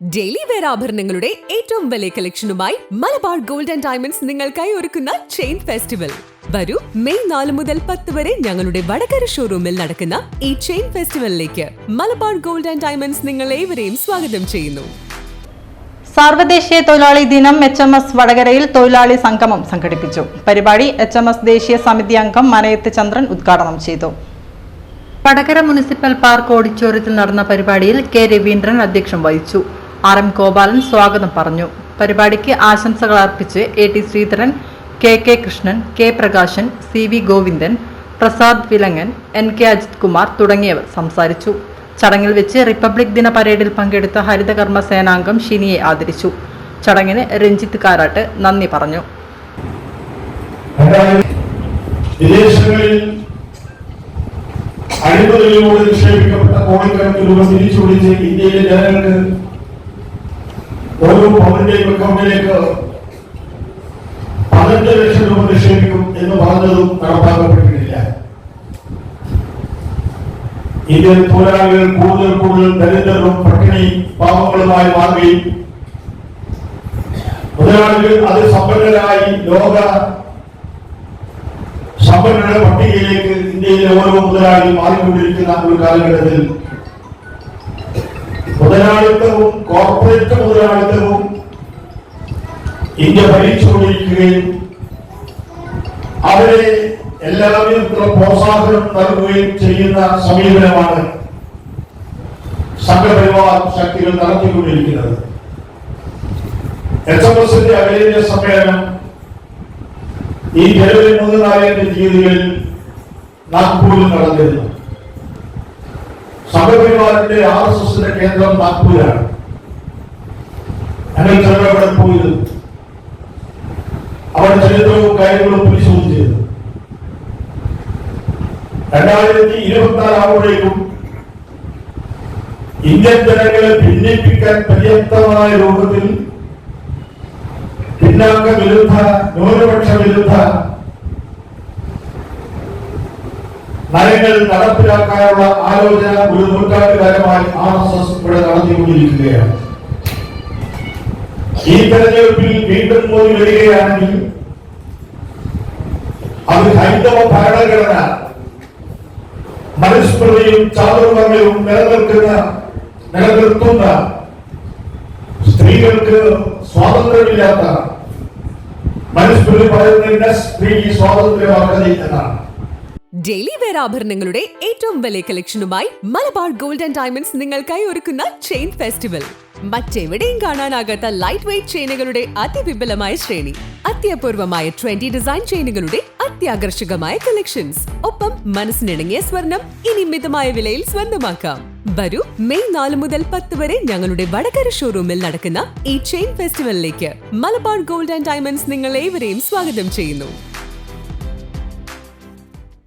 Daily wear ആഭരണങ്ങളുടെ ഏറ്റവും വലിയ കളക്ഷനുമായി മലബാർ ഗോൾഡ് ആൻഡ് ഡയമണ്ട്സ് നിങ്ങൾക്കായി ഒരുക്കുന്ന ചെയിൻ ഫെസ്റ്റിവൽ വരൂ മെയ് നാല് മുതൽ പത്ത് വരെ ഞങ്ങളുടെ വടകര ഷോറൂമിൽ നടക്കുന്ന ഈ ചെയിൻ ഫെസ്റ്റിവലിലേക്ക് മലബാർ ഗോൾഡ് ആൻഡ് ഡയമണ്ട്സ് നിങ്ങൾ ഏവരെയും സ്വാഗതം ചെയ്യുന്നു. സാർവദേശീയ തൊഴിലാളി ദിനം എച്ച് എം എസ് വടകരയിൽ തൊഴിലാളി സംഗമം സംഘടിപ്പിച്ചു. പരിപാടി എച്ച് എം എസ് ദേശീയ സമിതി അംഗം മനയത്ത് ചന്ദ്രൻ ഉദ്ഘാടനം ചെയ്തു. വടകര മുനിസിപ്പൽ പാർക്ക് ഓഡിറ്റോറിയത്തിൽ നടന്ന പരിപാടിയിൽ കെ രവീന്ദ്രൻ അധ്യക്ഷം വഹിച്ചു. ആർ എം ഗോപാലൻ സ്വാഗതം പറഞ്ഞു. പരിപാടിക്ക് ആശംസകൾ അർപ്പിച്ച് A T Sreedharan K K Krishnan K Prakashan C V Govindan Prasad Vilangan N K Ajith Kumar തുടങ്ങിയവർ സംസാരിച്ചു. ചടങ്ങിൽ വെച്ച് റിപ്പബ്ലിക് ദിന പരേഡിൽ പങ്കെടുത്ത ഹരിതകർമ്മ സേനാംഗം ഷിനിയെ ആദരിച്ചു. ചടങ്ങിന് രഞ്ജിത്ത് കാരാട്ട് നന്ദി പറഞ്ഞു. വിദേശങ്ങളിൽ അഴിമതിയിലൂടെ നിക്ഷേപിക്കപ്പെട്ട കോടിക്കണക്കിന് രൂപ തിരിച്ചു പിടിച്ച് ഇന്ത്യയിലെ ജനങ്ങൾക്ക് ഓരോ പൗരന്റെയും അക്കൗണ്ടിലേക്ക് പതിനഞ്ച് ലക്ഷം രൂപ നിക്ഷേപിക്കും എന്ന് പറഞ്ഞതും നടപ്പാക്കപ്പെട്ടിട്ടില്ല. ഇന്ത്യൻ തൊഴിലാളികൾ കൂടുതൽ കൂടുതൽ ദരിദ്രരും പട്ടിണി പാവങ്ങളുമായി മാറുകയും മുതലാളികൾ അത് സമ്പന്നരായി ലോക സമ്പന്നരുടെ പട്ടികയിലേക്ക് ഇന്ത്യയിലെ ഓരോ മുതലാളി മാറിക്കൊണ്ടിരിക്കുന്ന ഒരു കാലഘട്ടത്തിൽ മുതലാളിത്തവും കോർപ്പറേറ്റ് മുതലാളിത്തവും ഇന്ത്യ ഭരിച്ചുകൊണ്ടിരിക്കുകയും അവരെ എല്ലാവരും പ്രോത്സാഹനം നൽകുകയും ചെയ്യുന്ന സമീപനമാണ് സംഘപരിവാർ ശക്തികൾ നടത്തിക്കൊണ്ടിരിക്കുന്നത്. എച്ച് എം എസിന്റെ അഖിലേന്ത്യാ സമ്മേളനം ഈ ജനുവരി മൂന്ന് നാലിന്റെ തീയതികളിൽ നാഗ്പൂരിൽ നടന്നിരുന്നു. സംഘപരിവാറിന്റെ ആർ എസ് എസിന്റെ കേന്ദ്രം നാഗ്പൂരാണ് ഞങ്ങൾ ചിലർ അവിടെ പോയിരുന്നു. അവിടെ ചരിത്രവും കാര്യങ്ങളും പരിശോധിച്ചിരുന്നു രണ്ടായിരത്തി ഇരുപത്തി ആറാകുമ്പോഴേക്കും ഇന്ത്യൻ ജനങ്ങളെ ഭിന്നിപ്പിക്കാൻ പര്യാപ്തമായ രൂപത്തിൽ പിന്നാക്ക വിരുദ്ധ ന്യൂനപക്ഷ വിരുദ്ധ നയങ്ങൾ നടപ്പിലാക്കാനുള്ള ആലോചന ഒരു നൂറ്റാണ്ടുകാലമായി ആർ എസ് ഇവിടെ നടത്തിക്കൊണ്ടിരിക്കുകയാണ്. ഈ തെരഞ്ഞെടുപ്പിൽ വീണ്ടും മോദി വരികയാണെങ്കിൽ അത് ഹൈന്ദവ ഭരണഘടന മനുസ്മൃതിയും ചാതുർവർണയവും നിലനിൽക്കുന്ന നിലനിർത്തുന്ന സ്ത്രീകൾക്ക് സ്വാതന്ത്ര്യമില്ലാത്ത മനുസ്മൃതി പറയുന്നതിന്റെ സ്ത്രീ സ്വാതന്ത്ര്യമാക്കതി എന്നാണ്. ഡെയിലി വെയർ ആഭരണങ്ങളുടെ ഏറ്റവും വലിയ കളക്ഷനുമായി മലബാർ ഗോൾഡ് ആൻഡ് ഡയമണ്ട്സ് നിങ്ങൾക്കായി ഒരുക്കുന്ന ചെയിൻ ഫെസ്റ്റിവൽ മറ്റെവിടെയും കാണാനാകാത്ത ലൈറ്റ് വെയ്റ്റ് ചെയിനുകളുടെ അതിവിപുലമായ ശ്രേണി. അത്യപൂർവമായ ട്വന്റി ഡിസൈൻ ചെയിനുകളുടെ അത്യാകർഷകമായ കളക്ഷൻസ് ഒപ്പം മനസ്സിനിണങ്ങിയ സ്വർണം ഇനി മിതമായ വിലയിൽ സ്വന്തമാക്കാം. വരൂ മെയ് നാല് മുതൽ പത്ത് വരെ ഞങ്ങളുടെ വടകര ഷോറൂമിൽ നടക്കുന്ന ഈ ചെയിൻ ഫെസ്റ്റിവലിലേക്ക് മലബാർ ഗോൾഡ് ആൻഡ് ഡയമണ്ട്സ് നിങ്ങൾ ഏവരെയും സ്വാഗതം ചെയ്യുന്നു.